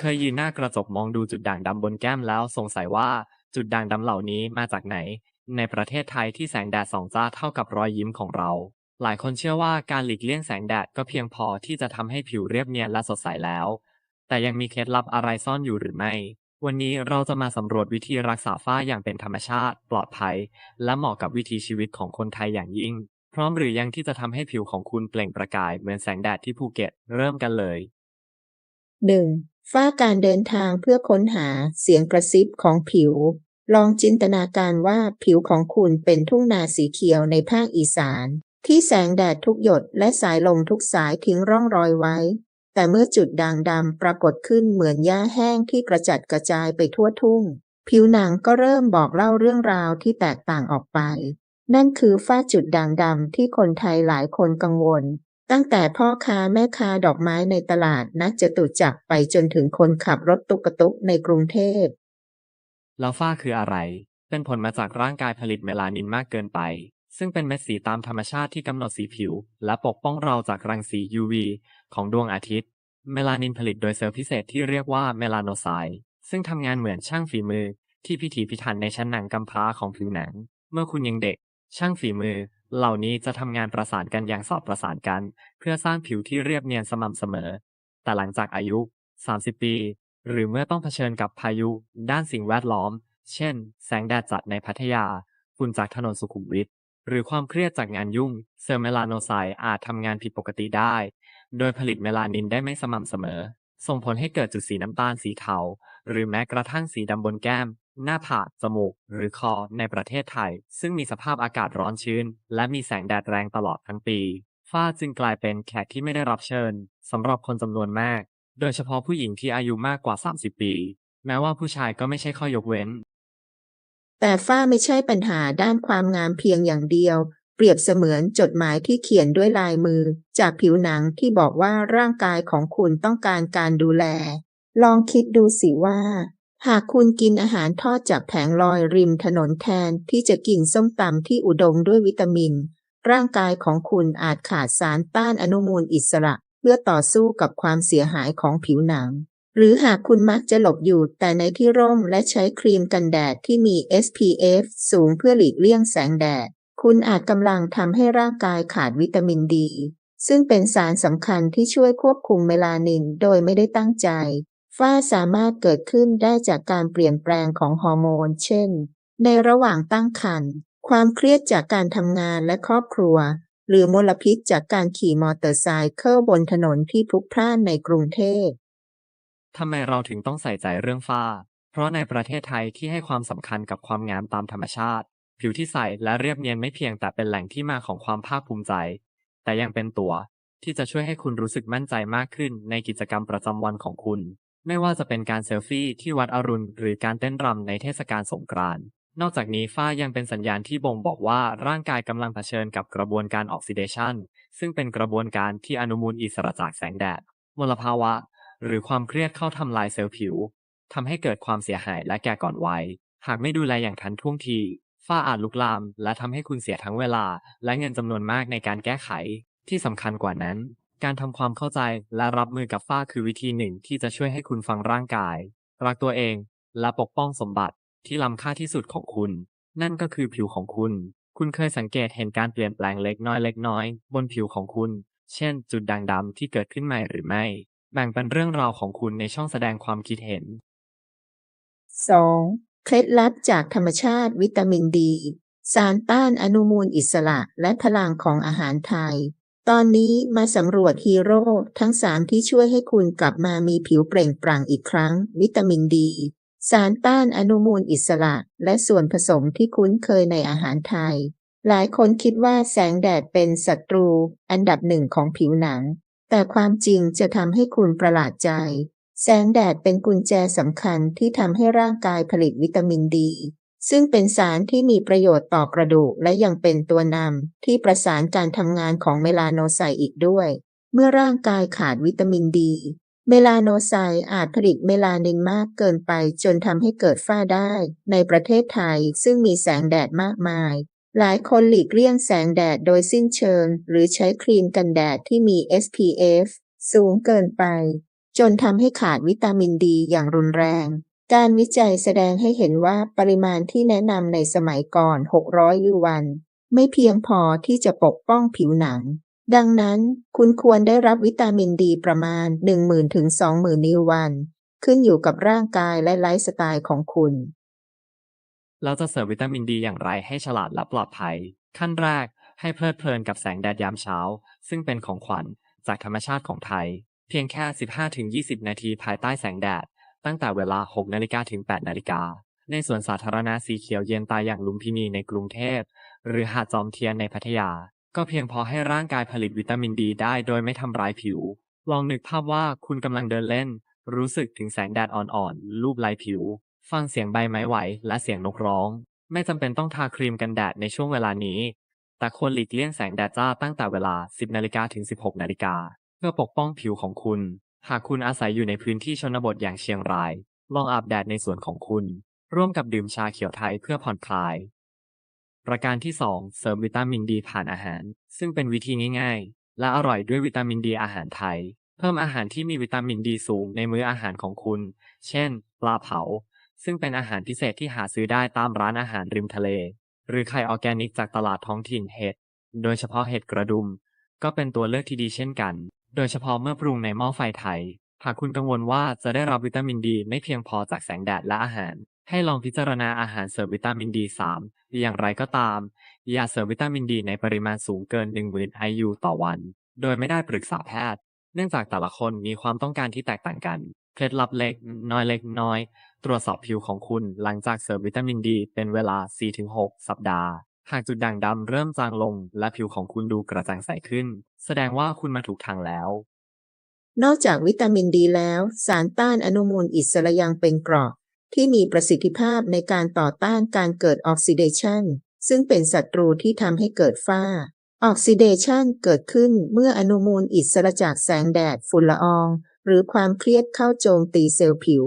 เคยยืนหน้ากระจกมองดูจุดด่างดำบนแก้มแล้วสงสัยว่าจุดด่างดำเหล่านี้มาจากไหน ในประเทศไทยที่แสงแดดส่องจ้าเท่ากับรอยยิ้มของเรา หลายคนเชื่อว่าการหลีกเลี่ยงแสงแดดก็เพียงพอที่จะทำให้ผิวเรียบเนียนและสดใสแล้ว แต่ยังมีเคล็ดลับอะไรซ่อนอยู่หรือไม่ วันนี้เราจะมาสำรวจวิธีรักษาฝ้าอย่างเป็นธรรมชาติ ปลอดภัย และเหมาะกับวิถีชีวิตของคนไทยอย่างยิ่ง พร้อมหรือยังที่จะทำให้ผิวของคุณเปล่งประกายเหมือนแสงแดดที่ภูเก็ต เริ่มกันเลย 1. ฝ้าการเดินทางเพื่อค้นหาเสียงกระซิบของผิว ลองจินตนาการว่าผิวของคุณเป็นทุ่งนาสีเขียวในภาคอีสาน ที่แสงแดดทุกหยดและสายลมทุกสายทิ้งร่องรอยไว้ แต่เมื่อจุดด่างดำปรากฏขึ้นเหมือนหญ้าแห้งที่กระจัดกระจายไปทั่วทุ่ง ผิวหนังก็เริ่มบอกเล่าเรื่องราวที่แตกต่างออกไป นั่นคือฝ้าจุดด่างดำที่คนไทยหลายคนกังวล ตั้งแต่พ่อค้าแม่ค้าดอกไม้ในตลาดนักจตุจักรไปจนถึงคนขับรถตุกตุกในกรุงเทพแล้วฝ้าคืออะไร เป็นผลมาจากร่างกายผลิตเมลานินมากเกินไป ซึ่งเป็นเม็ดสีตามธรรมชาติที่กำหนดสีผิว และปกป้องเราจากรังสี UV ของดวงอาทิตย์ เมลานินผลิตโดยเซลล์พิเศษที่เรียกว่าเมลาโนไซต์ซึ่งทำงานเหมือนช่างฝีมือ ที่พิถีพิถันในชั้นหนังกำพร้าของผิวหนัง เมื่อคุณยังเด็ก ช่างฝีมือ เหล่านี้จะทำงานประสานกันอย่างสอดประสานกัน เพื่อสร้างผิวที่เรียบเนียนสม่ำเสมอ แต่หลังจากอายุ 30 ปี หรือเมื่อต้องเผชิญกับพายุ ด้านสิ่งแวดล้อม เช่น แสงแดดจัดในพัทยาฝุ่นจากถนนสุขุมวิทหรือความเครียดจากงานยุ่ง เซลล์เมลาโนไซต์อาจทำงานผิดปกติได้ โดยผลิตเมลานินได้ไม่สม่ำเสมอ ส่งผลให้เกิดจุดสีน้ำตาลสีเทาหรือแม้กระทั่งสีดำบนแก้ม หน้าผากจมูก หรือคอในประเทศไทย ซึ่งมีสภาพอากาศร้อนชื้น และมีแสงแดดแรงตลอดทั้งปี ฝ้าจึงกลายเป็นแขกที่ไม่ได้รับเชิญสำหรับคนจำนวนมาก โดยเฉพาะผู้หญิงที่อายุมากกว่า 30 ปี แม้ว่าผู้ชายก็ไม่ใช่ข้อยกเว้น แต่ฝ้าไม่ใช่ปัญหาด้านความงามเพียงอย่างเดียว เปรียบเสมือนจดหมายที่เขียนด้วยลายมือ จากผิวหนังที่บอกว่าร่างกายของคุณต้องการการดูแล ลองคิดดูสิว่า หากคุณกินอาหารทอดจากแผงลอยริมถนนแทนที่จะกินส้มตำที่อุดมด้วยวิตามิน ร่างกายของคุณอาจขาดสารต้านอนุมูลอิสระเพื่อต่อสู้กับความเสียหายของผิวหนัง หรือหากคุณมักจะหลบอยู่แต่ในที่ร่มและใช้ครีมกันแดดที่มี SPF สูงเพื่อหลีกเลี่ยงแสงแดด คุณอาจกำลังทำให้ร่างกายขาดวิตามินดี ซึ่งเป็นสารสำคัญที่ช่วยควบคุมเมลานินโดยไม่ได้ตั้งใจ ฝ้าสามารถเกิดขึ้นได้จากการเปลี่ยนแปลงของฮอร์โมน เช่น ในระหว่างตั้งครรภ์ ความเครียดจากการทำงานและครอบครัว หรือมลพิษจากการขี่มอเตอร์ไซค์บนถนนที่พลุกพล่านในกรุงเทพ ทำไมเราถึงต้องใส่ใจเรื่องฝ้า เพราะในประเทศไทยที่ให้ความสำคัญกับความงามตามธรรมชาติ ผิวที่ใสและเรียบเนียนไม่เพียงแต่เป็นแหล่งที่มาของความภาคภูมิใจ แต่ยังเป็นตัวที่จะช่วยให้คุณรู้สึกมั่นใจมากขึ้นในกิจกรรมประจำวันของคุณ ไม่ว่าจะเป็นการเซลฟี่ที่วัดอรุณหรือการเต้นรำในเทศกาลสงกรานต์นอกจากนี้ฝ้ายังเป็นสัญญาณที่บ่งบอกว่าร่างกายกำลังเผชิญกับกระบวนการออกซิเดชันซึ่งเป็นกระบวนการที่อนุมูลอิสระจากแสงแดดมลภาวะ หรือความเครียดเข้าทำลายเซลล์ผิวทำให้เกิดความเสียหายและแก่ก่อนวัย หากไม่ดูแลอย่างทันท่วงที ฝ้าอาจลุกลาม และทำให้คุณเสียทั้งเวลา และเงินจำนวนมากในการแก้ไข ที่สำคัญกว่านั้น การทำความเข้าใจและรับมือกับฝ้าคือวิธีหนึ่งที่จะช่วยให้คุณฟังร่างกาย รักตัวเอง และปกป้องสมบัติที่ล้ำค่าที่สุดของคุณ นั่นก็คือผิวของคุณ คุณเคยสังเกตเห็นการเปลี่ยนแปลงเล็กน้อยเล็กน้อย บนผิวของคุณ เช่น จุดด่างดำที่เกิดขึ้นใหม่หรือไม่ แบ่งเป็นเรื่องราวของคุณในช่องแสดงความคิดเห็น 2. เคล็ดลับจากธรรมชาติวิตามินดี สารต้านอนุมูลอิสระและพลังของอาหารไทย ตอนนี้มาสำรวจฮีโร่ทั้งสามที่ช่วยให้คุณกลับมามีผิวเปล่งปลั่งอีกครั้ง วิตามินดี สารต้านอนุมูลอิสระ และส่วนผสมที่คุ้นเคยในอาหารไทย หลายคนคิดว่าแสงแดดเป็นศัตรู อันดับหนึ่งของผิวหนัง แต่ความจริงจะทำให้คุณประหลาดใจ แสงแดดเป็นกุญแจสำคัญที่ทำให้ร่างกายผลิตวิตามินดี ซึ่งเป็นสารที่มีประโยชน์ต่อกระดูกและยังเป็นตัวนำที่ประสานการทำงานของเมลาโนไซต์อีกด้วย เมื่อร่างกายขาดวิตามินดี เมลาโนไซต์อาจผลิตเมลานินมากเกินไปจนทำให้เกิดฝ้าได้ ในประเทศไทยซึ่งมีแสงแดดมากมาย หลายคนหลีกเลี่ยงแสงแดดโดยสิ้นเชิง หรือใช้ครีมกันแดดที่มี SPF สูงเกินไป จนทำให้ขาดวิตามินดีอย่างรุนแรง การวิจัยแสดงให้เห็นว่าปริมาณที่แนะนำในสมัยก่อน 600 ยูวัน ไม่เพียงพอที่จะปกป้องผิวหนัง ดังนั้นคุณควรได้รับวิตามินดีประมาณ 10,000ถึง20,000 ยูวัน ขึ้นอยู่กับร่างกายและไลฟ์สไตล์ของคุณ เราจะเสริมวิตามินดีอย่างไรให้ฉลาดและปลอดภัย ขั้นแรกให้เพลิดเพลินกับแสงแดดยามเช้า ซึ่งเป็นของขวัญจากธรรมชาติของไทย เพียงแค่ 15-20 นาทีภายใต้แสงแดด ตั้งแต่เวลา 6 นาฬิกาถึง 8 นาฬิกา ในสวนสาธารณะสีเขียวเย็นตาอย่างลุมพินีในกรุงเทพ หรือหาดจอมเทียนในพัทยา ก็เพียงพอให้ร่างกายผลิตวิตามินดีได้โดยไม่ทำร้ายผิว ลองนึกภาพว่าคุณกำลังเดินเล่น รู้สึกถึงแสงแดดอ่อนๆลูบไล้ผิว ฟังเสียงใบไม้ไหว และเสียงนกร้อง ไม่จำเป็นต้องทาครีมกันแดดในช่วงเวลานี้ แต่ควรหลีกเลี่ยงแสงแดดจ้าตั้งแต่เวลา 10 นาฬิกาถึง 16 นาฬิกา เพื่อปกป้องผิวของคุณ หากคุณอาศัยอยู่ในพื้นที่ชนบทอย่างเชียงราย ลองอาบแดดในสวนของคุณ ร่วมกับดื่มชาเขียวไทยเพื่อผ่อนคลาย ประการที่ 2 เสริมวิตามินดีผ่านอาหาร ซึ่งเป็นวิธีง่ายๆ และอร่อยด้วยวิตามินดีอาหารไทย เพิ่มอาหารที่มีวิตามินดีสูงในมื้ออาหารของคุณ เช่น ปลาเผา ซึ่งเป็นอาหารพิเศษที่หาซื้อได้ตามร้านอาหารริมทะเล หรือไข่ออร์แกนิกจากตลาดท้องถิ่นเห็ด โดยเฉพาะเห็ดกระดุม ก็เป็นตัวเลือกที่ดีเช่นกัน โดยเฉพาะเมื่อปรุงในหม้อไฟไทย หากคุณกังวลว่าจะได้รับวิตามินดีไม่เพียงพอจากแสงแดดและอาหาร ให้ลองพิจารณาอาหารเสริมวิตามินดี3อย่างไรก็ตามอย่าเสริมวิตามินดีในปริมาณสูงเกิน 10,000 IU ต่อวัน โดยไม่ได้ปรึกษาแพทย์ เนื่องจากแต่ละคนมีความต้องการที่แตกต่างกัน เคล็ดลับเล็กน้อยเล็กน้อย ตรวจสอบผิวของคุณหลังจากเสริมวิตามินดีเป็นเวลา 4-6 สัปดาห์ หากจุดด่างดำเริ่มจางลง และผิวของคุณดูกระจ่างใสขึ้น แสดงว่าคุณมาถูกทางแล้ว นอกจากวิตามินดีแล้ว สารต้านอนุมูลอิสระยังเป็นเกราะ ที่มีประสิทธิภาพในการต่อต้านการเกิดออกซิเดชันซึ่งเป็นศัตรูที่ทำให้เกิดฝ้า ออกซิเดชันเกิดขึ้นเมื่ออนุมูลอิสระจากแสงแดดฝุ่นละออง หรือความเครียดเข้าโจมตีเซลล์ผิว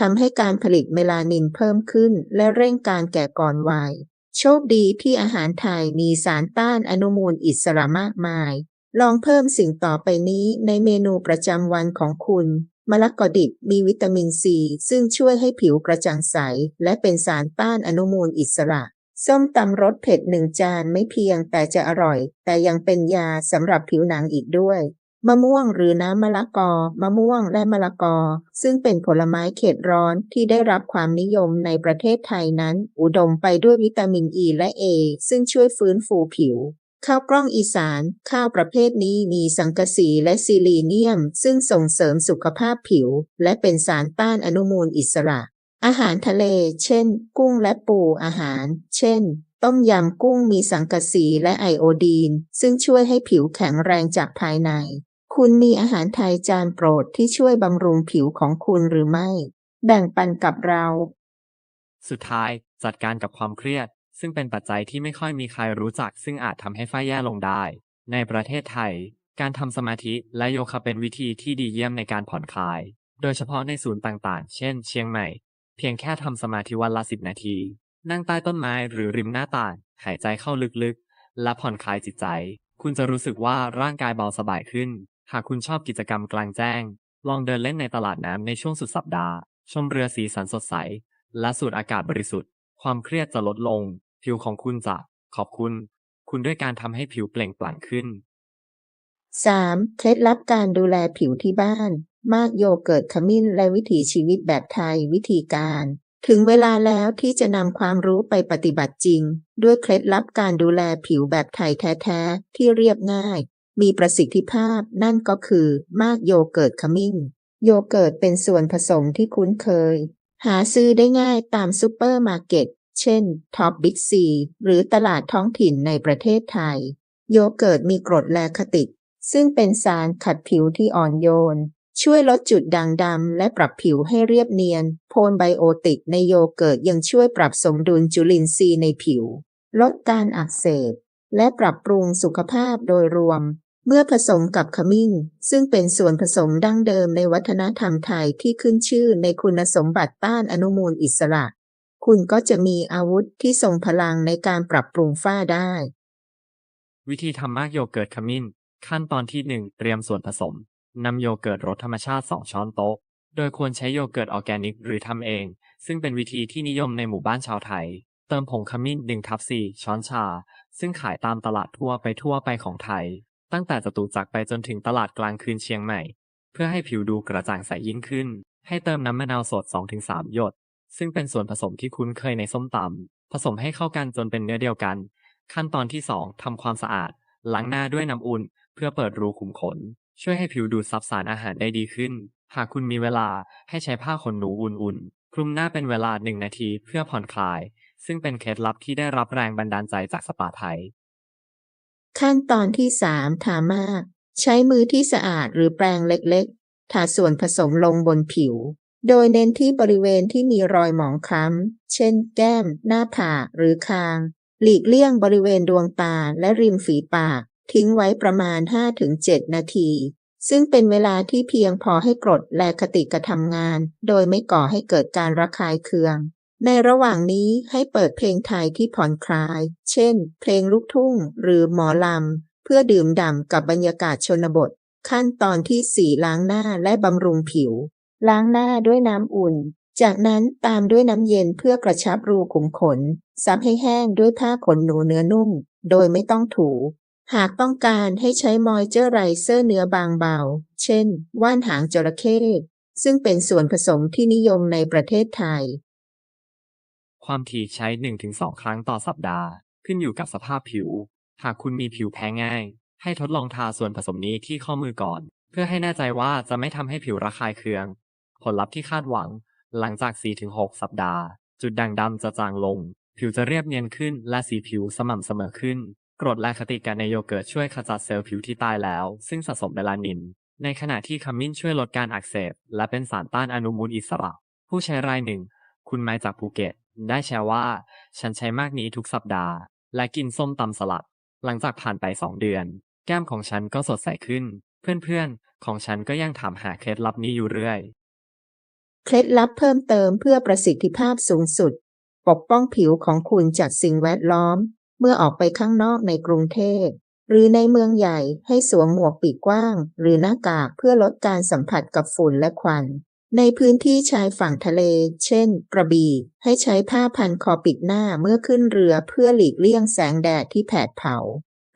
ทำให้การผลิตเมลานินเพิ่มขึ้น และเร่งการแก่ก่อนวัย โชคดีที่อาหารไทยมีสารต้านอนุมูลอิสระมากมาย ลองเพิ่มสิ่งต่อไปนี้ในเมนูประจำวันของคุณมะละกอดิบมีวิตามินซีซึ่งช่วยให้ผิวกระจ่างใส และเป็นสารต้านอนุมูลอิสระ ส้มตำรสเผ็ดหนึ่งจานไม่เพียงแต่จะอร่อย แต่ยังเป็นยาสำหรับผิวหนังอีกด้วย มะม่วงหรือน้ำมะละกอ มะม่วงและมะละกอ ซึ่งเป็นผลไม้เขตร้อนที่ได้รับความนิยมในประเทศไทยนั้น อุดมไปด้วยวิตามินอ e ีและเอซึ่งช่วยฟื้นฟูผิว ข้าวกล้องอีสาน ข้าวประเภทนี้มีสังกะสีและซิลีเนียม ซึ่งส่งเสริมสุขภาพผิว และเป็นสารต้านอนุมูลอิสระ อาหารทะเล เช่น กุ้งและปูอาหาร เช่นต้มยำกุ้งมีสังกะสีและไอโอดีน ซึ่งช่วยให้ผิวแข็งแรงจากภายใน คุณมีอาหารไทยจานโปรดที่ช่วยบำรุงผิวของคุณหรือไม่ แบ่งปันกับเรา สุดท้ายจัดการกับความเครียด ซึ่งเป็นปัจจัยที่ไม่ค่อยมีใครรู้จัก ซึ่งอาจทำให้ฝ้าแย่ลงได้ ในประเทศไทย การทำสมาธิและโยคะเป็นวิธีที่ดีเยี่ยมในการผ่อนคลาย โดยเฉพาะในศูนย์ต่างๆ เช่น เชียงใหม่ เพียงแค่ทำสมาธิวันละ10นาที นั่งใต้ต้นไม้หรือริมหน้าต่าง หายใจเข้าลึกๆ และผ่อนคลายจิตใจ คุณจะรู้สึกว่าร่างกายเบาสบายขึ้น หากคุณชอบกิจกรรมกลางแจ้ง ลองเดินเล่นในตลาดน้ำในช่วงสุดสัปดาห์ ชมเรือสีสันสดใส และสูดอากาศบริสุทธิ์ ความเครียดจะลดลง ผิวของคุณจะขอบคุณ คุณด้วยการทำให้ผิวเปล่งปลั่งขึ้น 3. เคล็ดลับการดูแลผิวที่บ้าน มากโยเกิร์ตขมิ้นและวิถีชีวิตแบบไทยวิธีการ ถึงเวลาแล้วที่จะนำความรู้ไปปฏิบัติจริง ด้วยเคล็ดลับการดูแลผิวแบบไทยแท้ ๆ ที่เรียบง่าย มีประสิทธิภาพนั่นก็คือมากโยเกิร์ตขมิ้น โยเกิร์ตเป็นส่วนผสมที่คุ้นเคย หาซื้อได้ง่ายตามซูเปอร์มาร์เก็ต เช่นท็อปบิ๊กซีหรือตลาดท้องถิ่นในประเทศไทย โยเกิร์ตมีกรดแลคติก ซึ่งเป็นสารขัดผิวที่อ่อนโยน ช่วยลดจุดด่างดำและปรับผิวให้เรียบเนียน โพนไบโอติกในโยเกิร์ตยังช่วยปรับสมดุลจุลินทรีย์ในผิว ลดการอักเสบและปรับปรุงสุขภาพโดยรวม เมื่อผสมกับขมิ้น ซึ่งเป็นส่วนผสมดั้งเดิมในวัฒนธรรมไทยที่ขึ้นชื่อในคุณสมบัติต้านอนุมูลอิสระ คุณก็จะมีอาวุธที่ทรงพลังในการปรับปรุงฝ้าได้ วิธีทำมากโยเกิร์ตขมิ้น ขั้นตอนที่ 1 เตรียมส่วนผสมนำโยเกิร์ตรสธรรมชาติ 2 ช้อนโต๊ะ โดยควรใช้โยเกิร์ตออร์แกนิกหรือทำเอง ซึ่งเป็นวิธีที่นิยมในหมู่บ้านชาวไทย เติมผงขมิ้น1ทับ4ช้อนชา ซึ่งขายตามตลาดทั่วไปทั่วไปของไทย ตั้งแต่จตุจักรไปจนถึงตลาดกลางคืนเชียงใหม่ เพื่อให้ผิวดูกระจ่างใสยิ่งขึ้น ให้เติมน้ำมะนาวสด 2-3 หยด ซึ่งเป็นส่วนผสมที่คุ้นเคยในส้มตำผสมให้เข้ากันจนเป็นเนื้อเดียวกัน ขั้นตอนที่ 2ทำความสะอาด ล้างหน้าด้วยน้ำอุ่น เพื่อเปิดรูขุมขน ช่วยให้ผิวดูดซับสารอาหารได้ดีขึ้น หากคุณมีเวลาให้ใช้ผ้าขนหนูอุ่นๆคลุมหน้าเป็นเวลา1นาทีเพื่อผ่อนคลาย ซึ่งเป็นเคล็ดลับที่ได้รับแรงบันดาลใจจากสปาไทย ขั้นตอนที่ 3 ทามาก ใช้มือที่สะอาดหรือแปรงเล็กๆ ทาส่วนผสมลงบนผิว โดยเน้นที่บริเวณที่มีรอยหมองคล้ำ เช่น แก้ม หน้าผากหรือคาง หลีกเลี่ยงบริเวณดวงตาและริมฝีปาก ทิ้งไว้ประมาณ 5-7 นาที ซึ่งเป็นเวลาที่เพียงพอให้กรดและคติกระทำงาน โดยไม่ก่อให้เกิดการระคายเคือง ในระหว่างนี้ให้เปิดเพลงไทยที่ผ่อนคลาย เช่น เพลงลูกทุ่ง หรือหมอลำ เพื่อดื่มด่ำกับบรรยากาศชนบท ขั้นตอนที่ 4 ล้างหน้าและบำรุงผิว ล้างหน้าด้วยน้ำอุ่น จากนั้นตามด้วยน้ำเย็นเพื่อกระชับรูขุมขน ซับให้แห้งด้วยผ้าขนหนูเนื้อนุ่ม โดยไม่ต้องถู หากต้องการให้ใช้มอยเจอร์ไรเซอร์เนื้อบางเบา เช่น ว่านหางจระเข้ซึ่งเป็นส่วนผสมที่นิยมในประเทศไทย ความถี่ใช้ 1-2 ครั้งต่อสัปดาห์ ขึ้นอยู่กับสภาพผิว หากคุณมีผิวแพ้ง่าย ให้ทดลองทาส่วนผสมนี้ที่ข้อมือก่อน เพื่อให้แน่ใจว่าจะไม่ทำให้ผิวระคายเคือง ผลลัพธ์ที่คาดหวัง หลังจาก 4-6 สัปดาห์ จุดด่างดำจะจางลง ผิวจะเรียบเนียนขึ้น และสีผิวสม่ำเสมอขึ้น กรดและคติกันในโยเกิร์ตช่วยขจัดเซลล์ผิวที่ตายแล้ว ซึ่งสะสมเมลานิน ในขณะที่ขมิ้นช่วยลดการอักเสบ และเป็นสารต้านอนุมูลอิสระ ผู้ใช้รายหนึ่ง คุณไม้จากภูเก็ต ได้แชร์ว่า ฉันใช้มากนี้ทุกสัปดาห์ และกินส้มตำสลัด หลังจากผ่านไป2เดือน แก้มของฉันก็สดใสขึ้น เพื่อนๆ ของฉันก็ยังถามหาเคล็ดลับนี้อยู่เรื่อย เคล็ดลับเพิ่มเติมเพื่อประสิทธิภาพสูงสุด ปกป้องผิวของคุณจากสิ่งแวดล้อม เมื่อออกไปข้างนอกในกรุงเทพหรือในเมืองใหญ่ให้สวมหมวกปีกกว้าง หรือหน้ากากเพื่อลดการสัมผัสกับฝุ่นและควัน ในพื้นที่ชายฝั่งทะเล เช่น กระบี่ ให้ใช้ผ้าพันคอปิดหน้าเมื่อขึ้นเรือเพื่อหลีกเลี่ยงแสงแดดที่แผดเผา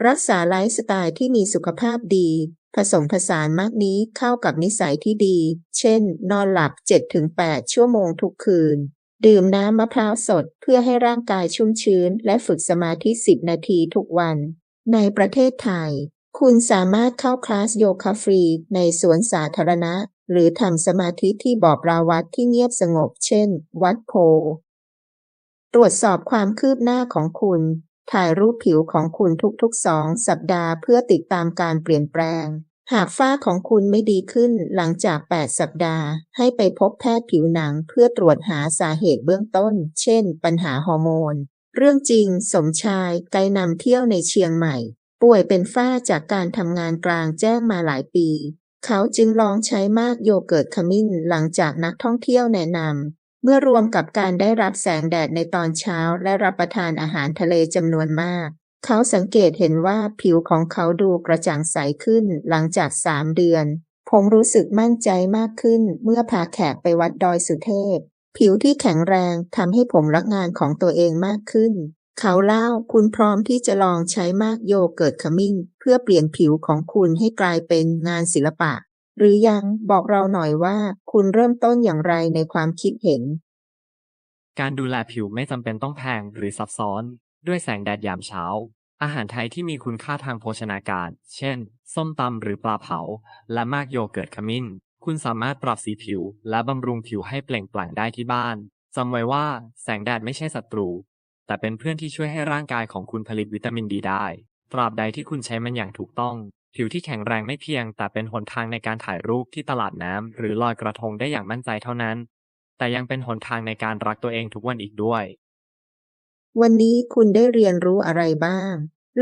รักษาไลฟ์สไตล์ที่มีสุขภาพดี ผสมผสานมากนี้เข้ากับนิสัยที่ดี เช่น นอนหลับ 7-8 ชั่วโมงทุกคืน ดื่มน้ำมะพร้าวสดเพื่อให้ร่างกายชุ่มชื้น และฝึกสมาธิ 10 นาทีทุกวัน ในประเทศไทย คุณสามารถเข้าคลาสโยคะฟรีในสวนสาธารณะ หรือทำสมาธิที่บอปราวัดที่เงียบสงบ เช่น วัดโพ ตรวจสอบความคืบหน้าของคุณ ถ่ายรูปผิวของคุณทุกๆ2สัปดาห์เพื่อติดตามการเปลี่ยนแปลง หากฝ้าของคุณไม่ดีขึ้นหลังจาก 8 สัปดาห์ ให้ไปพบแพทย์ผิวหนังเพื่อตรวจหาสาเหตุเบื้องต้น เช่น ปัญหาฮอร์โมน เรื่องจริง สมชายไกด์นำเที่ยวในเชียงใหม่ป่วยเป็นฝ้าจากการทำงานกลางแจ้งมาหลายปี เขาจึงลองใช้มากโยเกิร์ตขมิ้นหลังจากนักท่องเที่ยวแนะนำเมื่อรวมกับการได้รับแสงแดดในตอนเช้าและรับประทานอาหารทะเลจำนวนมาก เขาสังเกตเห็นว่าผิวของเขาดูกระจ่างใสขึ้นหลังจาก3เดือน ผมรู้สึกมั่นใจมากขึ้นเมื่อพาแขกไปวัดดอยสุเทพ ผิวที่แข็งแรงทำให้ผมรักงานของตัวเองมากขึ้น เขาเล่าคุณพร้อมที่จะลองใช้มากโยเกิร์ตขมิ้น เพื่อเปลี่ยนผิวของคุณให้กลายเป็นงานศิลปะ หรือยังบอกเราหน่อยว่า คุณเริ่มต้นอย่างไรในความคิดเห็น การดูแลผิวไม่จำเป็นต้องแพงหรือซับซ้อน ด้วยแสงแดดยามเช้า อาหารไทยที่มีคุณค่าทางโภชนาการ เช่น ส้มตำหรือปลาเผา และมากโยเกิร์ตขมิ้น คุณสามารถปรับสีผิว และบำรุงผิวให้เปล่งปลั่งได้ที่บ้านจำไว้ว่าแสงแดดไม่ใช่ศัตรู แต่เป็นเพื่อนที่ช่วยให้ร่างกายของคุณผลิตวิตามินดีได้ ตราบใดที่คุณใช้มันอย่างถูกต้อง ผิวที่แข็งแรงไม่เพียง แต่เป็นหนทางในการถ่ายรูปที่ตลาดน้ำหรือลอยกระทงได้อย่างมั่นใจเท่านั้น แต่ยังเป็นหนทางในการรักตัวเองทุกวันอีกด้วย วันนี้คุณได้เรียนรู้อะไรบ้าง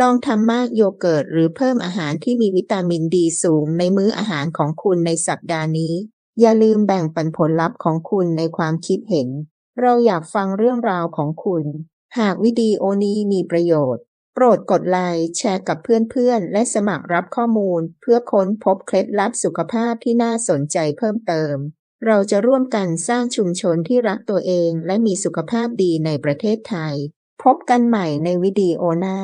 ลองทำมากโยเกิร์ตหรือเพิ่มอาหารที่มีวิตามินดีสูงในมื้ออาหารของคุณในสัปดาห์นี้ อย่าลืมแบ่งปันผลลัพธ์ของคุณในความคิดเห็น เราอยากฟังเรื่องราวของคุณ หากวิดีโอนี้มีประโยชน์ โปรดกดไลค์แชร์กับเพื่อนๆ และสมัครรับข้อมูล เพื่อค้นพบเคล็ดลับสุขภาพที่น่าสนใจเพิ่มเติม เราจะร่วมกันสร้างชุมชนที่รักตัวเองและมีสุขภาพดีในประเทศไทย พบกันใหม่ในวิดีโอหน้า